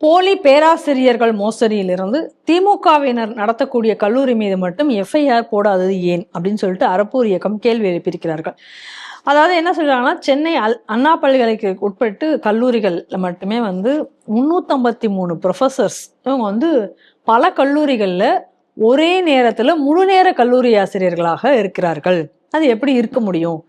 போலி பேராசிரியர்கள் மோசடியிலிருந்து திமுகவினர் நடத்தக்கூடிய கல்லூரி மீது மட்டும் எஃப்ஐஆர் போடாதது ஏன்? அப்படின்னு சொல்லிட்டு அறப்பூர் இயக்கம் கேள்வி எழுப்பியிருக்கிறார்கள். அதாவது என்ன சொல்கிறாங்கன்னா சென்னை அல் அண்ணா பல்கலைக்கு உட்பட்டு கல்லூரிகளில் மட்டுமே வந்து முந்நூற்றம்பத்தி மூணு ப்ரொஃபசர்ஸ் இவங்க வந்து பல கல்லூரிகளில் ஒரே நேரத்தில் முழு நேர கல்லூரி ஆசிரியர்களாக இருக்கிறார்கள். அது எப்படி இருக்க முடியும்?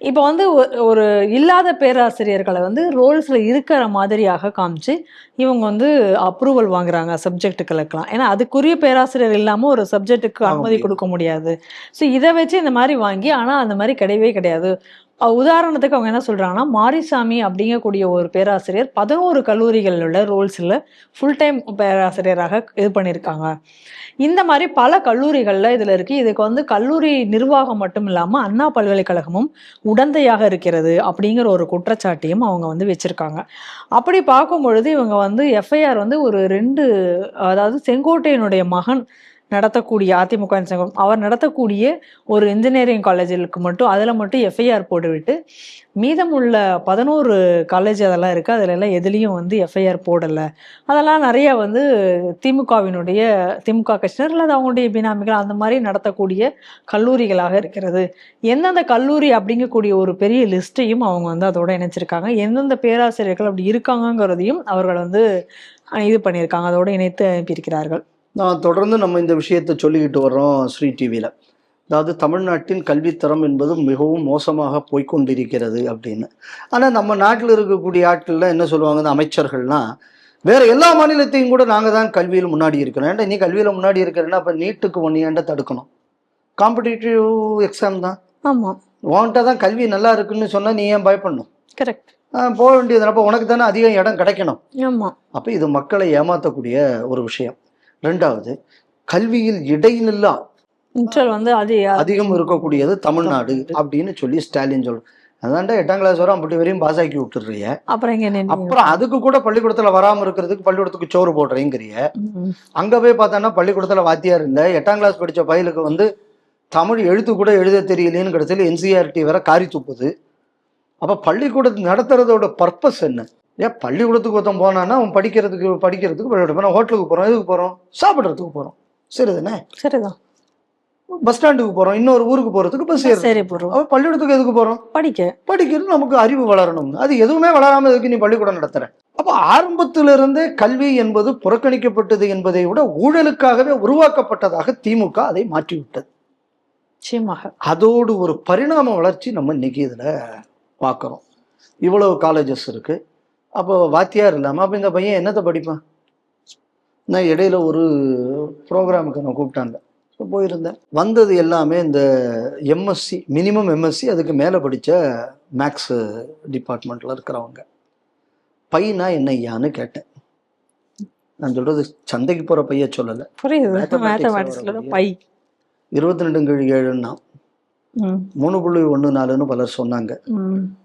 இப்போ வந்து ஒரு இல்லாத பேராசிரியர்களை வந்து ரோல்ஸ்ல இருக்கிற மாதிரியாக காமிச்சு இவங்க வந்து அப்ரூவல் வாங்குறாங்க சப்ஜெக்ட்டுகளுக்கெல்லாம் ஏன்னா அதுக்குரிய பேராசிரியர் இல்லாம ஒரு சப்ஜெக்ட்டுக்கு அனுமதி. கொடுக்க முடியாது. ஸோ இதை வச்சு இந்த மாதிரி வாங்கி ஆனா அந்த மாதிரி கிடையவே கிடையாது. உதாரணத்துக்கு அவங்க என்ன சொல்கிறாங்கன்னா மாரிசாமி அப்படிங்கக்கூடிய ஒரு பேராசிரியர் பதினோரு கல்லூரிகளில் உள்ள ரோல்ஸில் ஃபுல் டைம் பேராசிரியராக இது பண்ணியிருக்காங்க இந்த மாதிரி பல கல்லூரிகளில் இதில் இருக்குது இதுக்கு வந்து கல்லூரி நிர்வாகம் மட்டும் இல்லாமல் அண்ணா பல்கலைக்கழகமும் உடந்தையாக இருக்கிறது அப்படிங்கிற ஒரு குற்றச்சாட்டையும் அவங்க வந்து வச்சுருக்காங்க. அப்படி பார்க்கும் பொழுது இவங்க வந்து எஃப்ஐஆர் வந்து ஒரு ரெண்டு அதாவது செங்கோட்டையனுடைய மகன் நடத்தக்கூடிய அதிமுக சங்கம் அவர் நடத்தக்கூடிய ஒரு இன்ஜினியரிங் காலேஜுக்கு மட்டும் அதில் மட்டும் எஃப்ஐஆர் போட்டுவிட்டு மீதமுள்ள பதினோரு காலேஜ் அதெல்லாம் இருக்குது அதில் எல்லாம் எதுலேயும் வந்து எஃப்ஐஆர் போடலை. அதெல்லாம் நிறைய வந்து திமுகவினுடைய திமுக கட்சியினர் அல்லது அவங்களுடைய பினாமிகள் அந்த மாதிரி நடத்தக்கூடிய கல்லூரிகளாக இருக்கிறது. எந்தெந்த கல்லூரி அப்படிங்கக்கூடிய ஒரு பெரிய லிஸ்ட்டையும் அவங்க வந்து அதோட இணைச்சிருக்காங்க. எந்தெந்த பேராசிரியர்கள் அப்படி இருக்காங்கங்கிறதையும் அவர்கள் வந்து இது பண்ணியிருக்காங்க அதோடு இணைத்து அனுப்பியிருக்கிறார்கள். நான் தொடர்ந்து நம்ம இந்த விஷயத்தை சொல்லிக்கிட்டு வர்றோம் ஸ்ரீ டிவியில் அதாவது தமிழ்நாட்டின் கல்வித்தரம் என்பது மிகவும் மோசமாக போய்க்கொண்டிருக்கிறது அப்படின்னு. ஆனால் நம்ம நாட்டில் இருக்கக்கூடிய ஆட்கள்லாம் என்ன சொல்லுவாங்க இந்த அமைச்சர்கள்லாம் வேற எல்லா மாநிலத்தையும் கூட நாங்கள் தான் கல்வியில் முன்னாடி இருக்கிறோம். ஏன்டா நீ கல்வியில் முன்னாடி இருக்கிறேன்னா அப்போ நீட்டுக்கு ஏன்டா தடுக்கணும்? காம்படிட்டிவ் எக்ஸாம் தான். ஆமாம் உன்கிட்ட தான் கல்வி நல்லா இருக்குன்னு சொன்னால் நீ ஏன் பயப்படணும்? கரெக்ட் போக வேண்டியது அப்போ உனக்கு தானே அதிகம் இடம் கிடைக்கணும்? ஆமாம் அப்போ இது மக்களை ஏமாற்றக்கூடிய ஒரு விஷயம். ரெண்டாவது கல்வியில் இடைநில்லா வந்து அது அதிகம் இருக்கக்கூடியது தமிழ்நாடு அப்படின்னு சொல்லி ஸ்டாலின் சொல்ற அதான்டா எட்டாம் கிளாஸ் வரை அப்படி வரையும் பாஸ் ஆக்கி விட்டுறிய அப்புறம் இங்க அப்புறம் அதுக்கு கூட பள்ளிக்கூடத்துல வராம இருக்கிறதுக்கு பள்ளிக்கூடத்துக்கு சோறு போடுறேங்கிறிய. அங்க போய் பார்த்தான்னா பள்ளிக்கூடத்துல வாத்தியார் இல்லை. எட்டாம் கிளாஸ் படிச்ச பையலுக்கு வந்து தமிழ் எழுத்து கூட எழுத தெரியலேன்னு கடைசியில் என்சிஆர்டி வேற காரி துப்புது. அப்ப பள்ளிக்கூடத்து நடத்துறதோட பர்பஸ் என்ன? ஏன் பள்ளிக்கூடத்துக்கு ஒருத்தன் போனான்னா அவன் படிக்கிறதுக்கு படிக்கிறதுக்கு பள்ளிக்கூடம் ஹோட்டலுக்கு போறோம் எதுக்கு போறோம்? சாப்பிட்றதுக்கு போறோம். சரி தானே சரிதான். பஸ் ஸ்டாண்டுக்கு போறோம் இன்னொரு ஊருக்கு போறதுக்கு பஸ் சரி போறோம். அப்ப பள்ளிக்கூடத்துக்கு எதுக்கு போறோம்? படிக்க. படிக்கிறது நமக்கு அறிவு வளரணும். அது எதுவுமே வளராம எதுக்கு நீ பள்ளிக்கூடம் நடத்துற? அப்ப ஆரம்பத்திலிருந்தே கல்வி என்பது புறக்கணிக்கப்பட்டது என்பதை விட ஊழலுக்காகவே உருவாக்கப்பட்டதாக திமுக அதை மாற்றிவிட்டது. நிச்சயமாக. அதோடு ஒரு பரிணாம வளர்ச்சி நம்ம இன்னைக்கு இதுல பார்க்குறோம். இவ்வளவு காலேஜஸ் இருக்கு. அப்போ வாத்தியார் இல்லாம அப்ப இந்த பையன் என்னத்தை படிப்பான்? நான் இடையில ஒரு ப்ரோக்ராமுக்கு நான் கூப்பிட்டாங்க. ஸோ போயிருந்தேன். வந்தது எல்லாமே இந்த எம்எஸ்சி மினிமம் எம்எஸ்சி அதுக்கு மேலே படித்த மேக்ஸ் டிபார்ட்மெண்ட்டில் இருக்கிறவங்க. பையனா என்ன ஐயான்னு கேட்டேன். நான் சொல்றது சந்தைக்கு போகிற பைய சொல்லலை. இருபத்தி ரெண்டு கீழ் ஏழுன்னா மூணு புள்ளி ஒன்று நாலுன்னு பலர் சொன்னாங்க.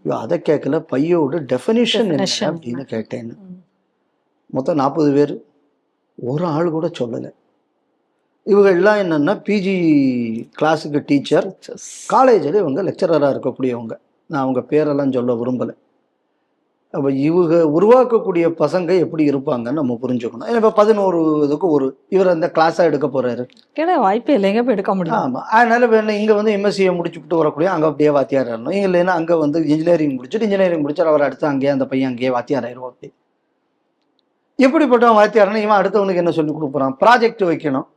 அதை கேட்கல பையோட டெஃபினிஷன் என்ன. அப்படின்னு கேட்டேன்னு. மொத்தம் நாற்பது பேர் ஒரு ஆள் கூட சொல்லலை. இவங்க எல்லாம் என்னன்னா பிஜி கிளாஸுக்கு டீச்சர் காலேஜில் இவங்க லெக்சரராக இருக்கக்கூடியவங்க. நான் அவங்க பேரெல்லாம் சொல்ல விரும்பலை. அப்போ இவங்க உருவாக்கக்கூடிய பசங்க எப்படி இருப்பாங்கன்னு நம்ம புரிஞ்சுக்கணும். இப்போ பதினோரு இதுக்கு ஒரு இவர் அந்த கிளாஸாக எடுக்க போறாரு. கேட வாய்ப்பே இல்லைங்க போய் எடுக்க முடியும் ஆமாம் அதனால வேணும் இங்கே வந்து எம்எஸ்சியை முடிச்சுட்டு வரக்கூடிய அங்கே அப்படியே வாத்தியார் ஆகணும் இல்லைன்னா அங்கே வந்து இன்ஜினியரிங் முடிச்சுட்டு இன்ஜினியரிங் முடிச்சார் அவர் அடுத்து அங்கேயே அந்த பையன் அங்கேயே வாத்தியார் ஆயிடுவோம் அப்படி. எப்படிப்பட்டவன் வாத்தியார்னா இவன் அடுத்தவனுக்கு என்ன சொல்லி கொடுக்குறான் ப்ராஜெக்ட் வைக்கணும்.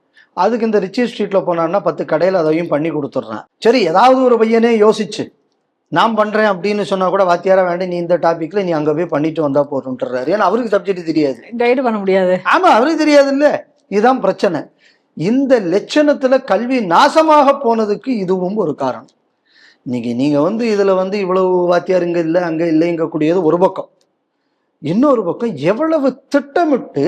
அதுக்கு இந்த ரிச்சி ஸ்ட்ரீட்டில் போனான்னா பத்து கடையில் அதையும் பண்ணி கொடுத்துட்றான். சரி ஏதாவது ஒரு பையனே யோசிச்சு. நான் பண்ணுறேன் அப்படின்னு சொன்னால் கூட வாத்தியாரா வேண்டாம் நீ இந்த டாப்பிக்கில் நீ அங்கே போய் பண்ணிட்டு வந்தால் போதுன்றாரு ஏன்னா அவருக்கு சப்ஜெக்ட் தெரியாது. கைடு பண்ண முடியாது. ஆமா அவருக்கு தெரியாது இல்ல இதுதான் பிரச்சனை. இந்த லட்சணத்துல கல்வி நாசமாக போனதுக்கு இதுவும் ஒரு காரணம். இன்னைக்கு நீங்க வந்து இதுல வந்து இவ்வளவு வாத்தியார் இங்க இல்லை அங்க இல்லைங்கக்கூடியது ஒரு பக்கம். இன்னொரு பக்கம் எவ்வளவு திட்டமிட்டு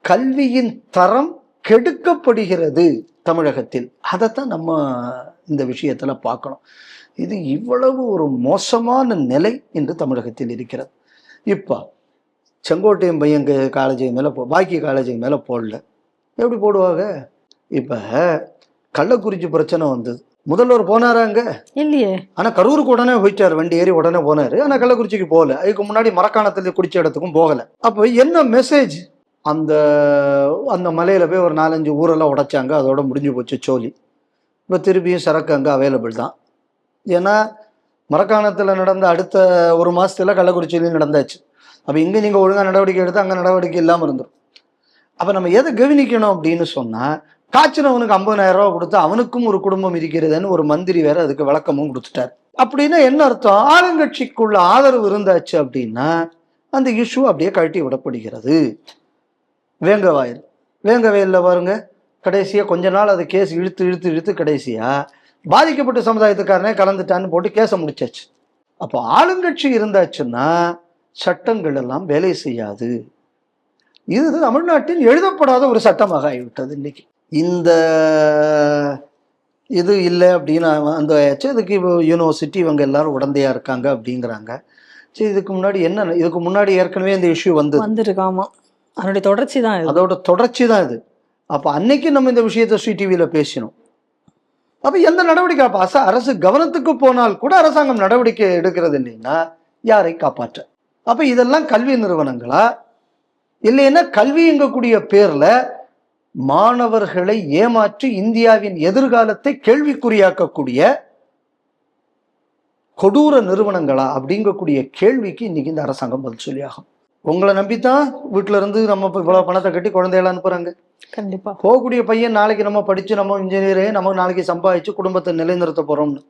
கல்வியின் தரம் கெடுக்கப்படுகிறது தமிழகத்தில். அதைத்தான் நம்ம இந்த விஷயத்துல பார்க்கணும். இது இவ்வளவு ஒரு மோசமான நிலை இன்று தமிழகத்தில் இருக்கிறது. இப்போ செங்கோட்டையன் பையன் காலேஜுக்கு மேலே போ பாக்கி காலேஜுக்கு மேலே போடல. எப்படி போடுவாங்க? இப்போ கள்ளக்குறிச்சி பிரச்சனை வந்தது. முதல்வர் போனாரா அங்க? இல்லையே. ஆனா கரூருக்கு உடனே போயிட்டாரு வண்டி ஏறி உடனே போனாரு. ஆனா கள்ளக்குறிச்சிக்கு போகல. அதுக்கு முன்னாடி மரக்காணத்துல குடிச்ச இடத்துக்கும் போகல. அப்போ என்ன மெசேஜ் அந்த அந்த மலையில போய் ஒரு நாலஞ்சு ஊரெல்லாம் உடைச்சாங்க. அதோட முடிஞ்சு போச்சு சோலி இப்போ திருப்பியும் சரக்கு அங்கே அவைலபிள் தான். ஏன்னா மரக்காணத்தில் நடந்த அடுத்த ஒரு மாதத்தில் கள்ளக்குறிச்சியிலையும் நடந்தாச்சு. அப்போ இங்கே நீங்கள் ஒழுங்காக நடவடிக்கை எடுத்து அங்கே நடவடிக்கை இல்லாமல் இருந்துடும் அப்போ நம்ம எதை கவனிக்கணும் அப்படின்னு சொன்னால் காய்ச்சினவனுக்கு ஐம்பதாயிரம் ரூபா கொடுத்து அவனுக்கும் ஒரு குடும்பம் இருக்கிறதுன்னு ஒரு மந்திரி வேற அதுக்கு விளக்கமும் கொடுத்துட்டார். அப்படின்னா என்ன அர்த்தம்? ஆளுங்கட்சிக்குள்ள ஆதரவு இருந்தாச்சு அப்படின்னா அந்த இஷ்யூ அப்படியே கழட்டி விடப்படுகிறது. வேங்கவாயில் வேங்கவயலில் பாருங்க. கடைசியாக கொஞ்ச நாள் அதை கேஸ் இழுத்து இழுத்து இழுத்து கடைசியாக பாதிக்கப்பட்ட சமுதாயத்துக்காரனே கலந்துட்டான்னு போட்டு கேஸை முடிச்சாச்சு. அப்போ ஆளுங்கட்சி இருந்தாச்சுன்னா சட்டங்கள் எல்லாம் வேலை செய்யாது. இது தமிழ்நாட்டின் எழுதப்படாத ஒரு சட்டமாக ஆகிவிட்டது இன்னைக்கு. இந்த இது இல்லை அப்படின்னு அந்த ஆச்சு. இதுக்கு யூனிவர்சிட்டி இவங்க எல்லாரும் உடந்தையா இருக்காங்க அப்படிங்கிறாங்க. சரி இதுக்கு முன்னாடி என்ன இதுக்கு முன்னாடி ஏற்கனவே இந்த இஷ்யூ வந்தது. வந்திருக்கு ஆமா. அதனுடைய தொடர்ச்சி தான் அதோட தொடர்ச்சி தான் இது. அப்போ அன்னைக்கு நம்ம இந்த விஷயத்தை ஸ்ரீ டிவியில் பேசினோம். அப்போ எந்த நடவடிக்கை? அப்போ அரசு கவனத்துக்கு போனால் கூட அரசாங்கம் நடவடிக்கை எடுக்கிறது இல்லைன்னா யாரை காப்பாற்ற? அப்போ இதெல்லாம் கல்வி நிறுவனங்களா? இல்லைன்னா கல்விங்கக்கூடிய பேர்ல மாணவர்களை ஏமாற்றி இந்தியாவின் எதிர்காலத்தை கேள்விக்குறியாக்கக்கூடிய கொடூர நிறுவனங்களா? அப்படிங்கக்கூடிய கேள்விக்கு இன்னைக்கு இந்த அரசாங்கம் பதில் சொல்லியாகும். உங்களை நம்பித்தான் வீட்டுல இருந்து நம்ம இவ்வளவு பணத்தை கட்டி குழந்தைகளை அனுப்புறாங்க. கண்டிப்பா. போகக்கூடிய பையன் நாளைக்கு நம்ம படிச்சு நம்ம இன்ஜினியரே நம்ம நாளைக்கு சம்பாதிச்சு குடும்பத்தை நிலைநிறுத்த போறோம்னு.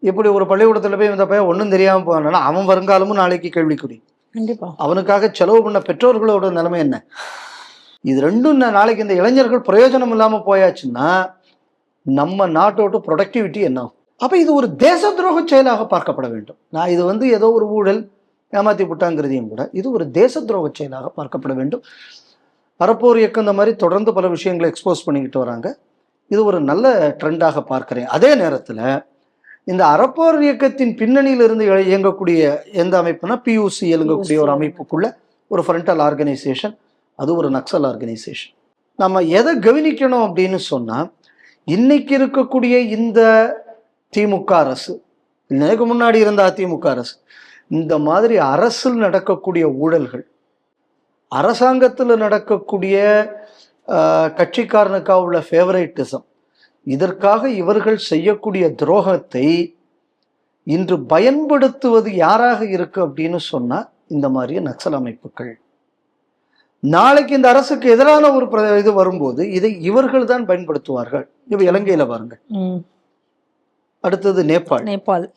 இப்படி ஒரு பள்ளிக்கூடத்துல போய் இந்த பையன் ஒன்றும் தெரியாம போனானா அவன் வருங்காலமும் நாளைக்கு கேள்விக்குறி. கண்டிப்பா. அவனுக்காக செலவு பண்ண பெற்றோர்களோட நிலைமை என்ன? இது ரெண்டும் நாளைக்கு இந்த இளைஞர்கள் பிரயோஜனம் இல்லாம போயாச்சுன்னா நம்ம நாட்டோட ப்ரொடக்டிவிட்டி என்ன? ஆகும்? அப்ப இது ஒரு தேச துரோக செயலாக பார்க்கப்பட வேண்டும். நான் இது வந்து ஏதோ ஒரு ஊழல் ஏமாத்தி விட்டாங்கிறதையும் கூட இது ஒரு தேச துரோக செயலாக பார்க்கப்பட வேண்டும். அறப்போர் இயக்கம் இந்த மாதிரி தொடர்ந்து பல விஷயங்களை எக்ஸ்போஸ் பண்ணிக்கிட்டு வராங்க. இது ஒரு நல்ல ட்ரெண்டாக பார்க்கிறேன். அதே நேரத்தில் இந்த அறப்போர் இயக்கத்தின் பின்னணியில் இருந்து இய- இயங்கக்கூடிய எந்த அமைப்புனா பியூசி இயங்கக்கூடிய ஒரு அமைப்புக்குள்ள ஒரு ஃப்ரண்டல் ஆர்கனைசேஷன் அது ஒரு நக்சல் ஆர்கனைசேஷன் நம்ம எதை கவனிக்கணும் அப்படின்னு சொன்னா இன்னைக்கு இருக்கக்கூடிய இந்த திமுக அரசு இதுக்கு முன்னாடி இருந்த அதிமுக அரசு இந்த மாதிரி அரசில் நடக்கக்கூடிய ஊழல்கள் அரசாங்கத்தில் நடக்கக்கூடிய கட்சிக்காரனுக்காக உள்ள ஃபேவரைட்டிசம் இதற்காக இவர்கள் செய்யக்கூடிய துரோகத்தை இன்று பயன்படுத்துவது யாராக இருக்கு அப்படின்னு சொன்னா இந்த மாதிரி நக்சல் அமைப்புகள். நாளைக்கு இந்த அரசுக்கு எதிரான ஒரு இது வரும்போது இதை இவர்கள் தான் பயன்படுத்துவார்கள். இப்ப இலங்கையில பாருங்க. ம். அடுத்தது நேபாள். நேபாள்.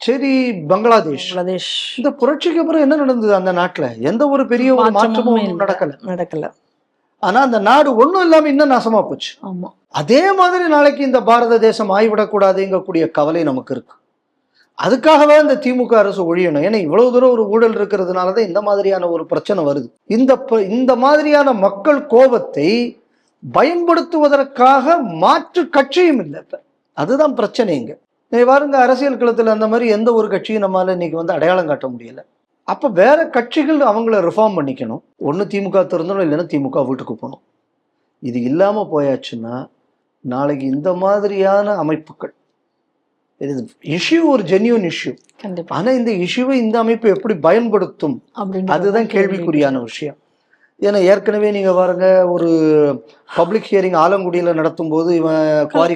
சரி பங்களாதேஷ். பங்களாதேஷ். இந்த புரட்சிக்கு அப்புறம் என்ன நடந்தது அந்த நாட்டுல? எந்த ஒரு பெரிய ஒரு மாற்றமும். நடக்கல. நடக்கல. ஆனா அந்த நாடு ஒண்ணும் இல்லாம இன்னும் நாசமா போச்சு. ஆமா. அதே மாதிரி நாளைக்கு இந்த பாரத தேசம் ஆய்விடக்கூடாதுங்கக்கூடிய கவலை நமக்கு இருக்கு. அதுக்காகவே இந்த திமுக அரசு ஒழியணும். ஏன்னா இவ்வளவு தூரம் ஒரு ஊழல் இருக்கிறதுனால தான் இந்த மாதிரியான ஒரு பிரச்சனை வருது. இந்த இந்த மாதிரியான மக்கள் கோபத்தை பயன்படுத்துவதற்காக மாற்று கட்சியும் இல்லை இப்ப. அதுதான் பிரச்சனைங்க நீ பாருங்க அரசியல் களத்துல அந்த மாதிரி எந்த ஒரு கட்சியும் நம்மளால இன்னைக்கு வந்து அடையாளம் காட்ட முடியல. அப்ப வேற கட்சிகள் அவங்கள ரிஃபார்ம் பண்ணிக்கணும். ஒண்ணு திமுக திறந்தணும் இல்லைன்னா திமுக வீட்டுக்கு போகணும். இது இல்லாம போயாச்சுன்னா நாளைக்கு இந்த மாதிரியான அமைப்புகள் இது இஷ்யூ ஒரு ஜென்யூன் இஷ்யூ கண்டிப்பா. ஆனா இந்த இஷ்யூவை இந்த அமைப்பு எப்படி பயன்படுத்தும்? அதுதான் கேள்விக்குறியான விஷயம். ஏன்னா ஏற்கனவே நீங்க பாருங்க ஒரு பப்ளிக் ஹியரிங் ஆலங்குடியில நடத்தும் போது இவன் குவாரி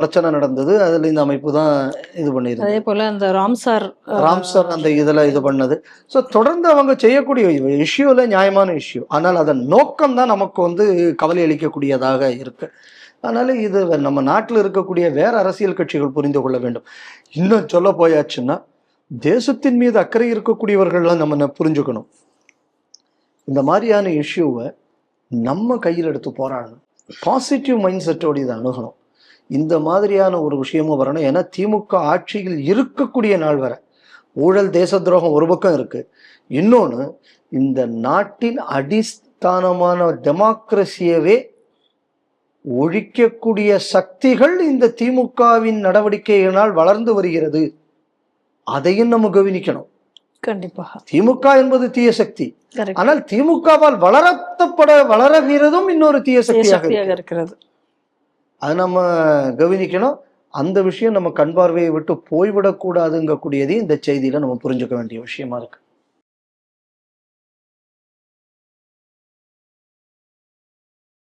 பிரச்சனை நடந்தது. அதுல இந்த அமைப்பு தான் இது பண்ணியிருந்தது. அதே போல அந்த ராம்சார் ராம்சர் அந்த இதுல இது பண்ணது. ஸோ தொடர்ந்து அவங்க செய்யக்கூடிய இஷ்யூல நியாயமான இஷ்யூ ஆனால் அதன் நோக்கம் தான் நமக்கு வந்து கவலை அளிக்கக்கூடியதாக இருக்கு. அதனால இது நம்ம நாட்டில் இருக்கக்கூடிய வேற அரசியல் கட்சிகள் புரிந்து கொள்ள வேண்டும். இன்னும் சொல்ல போயாச்சுன்னா தேசத்தின் மீது அக்கறை இருக்கக்கூடியவர்கள்லாம் நம்ம புரிஞ்சுக்கணும். இந்த மாதிரியான இஷ்யூவை நம்ம கையில் எடுத்து போராடணும். பாசிட்டிவ் மைண்ட் செட்டோடு இதை அணுகணும். இந்த மாதிரியான ஒரு விஷயமும் வரணும். ஏன்னா திமுக ஆட்சியில் இருக்கக்கூடிய நாள் வரை ஊழல் தேச துரோகம் ஒரு பக்கம் இருக்குது இன்னொன்று இந்த நாட்டின் அடிஸ்தானமான டெமோக்ரஸியவே ஒழிக்கக்கூடிய சக்திகள் இந்த திமுகவின் நடவடிக்கையினால் வளர்ந்து வருகிறது. அதையும் நம்ம கவனிக்கணும். கண்டிப்பாக. திமுக என்பது தீய சக்தி. ஆனால் திமுகவால் வளர்த்தப்பட வளர்கிறதும் இன்னொரு தீய. சக்தியாக இருக்கிறது. அது நம்ம கவனிக்கணும். அந்த விஷயம் நம்ம கண் பார்வையை விட்டு போய்விடக்கூடாதுங்கக்கூடியதையும் இந்த செய்தியில நம்ம புரிஞ்சுக்க வேண்டிய விஷயமா இருக்கு.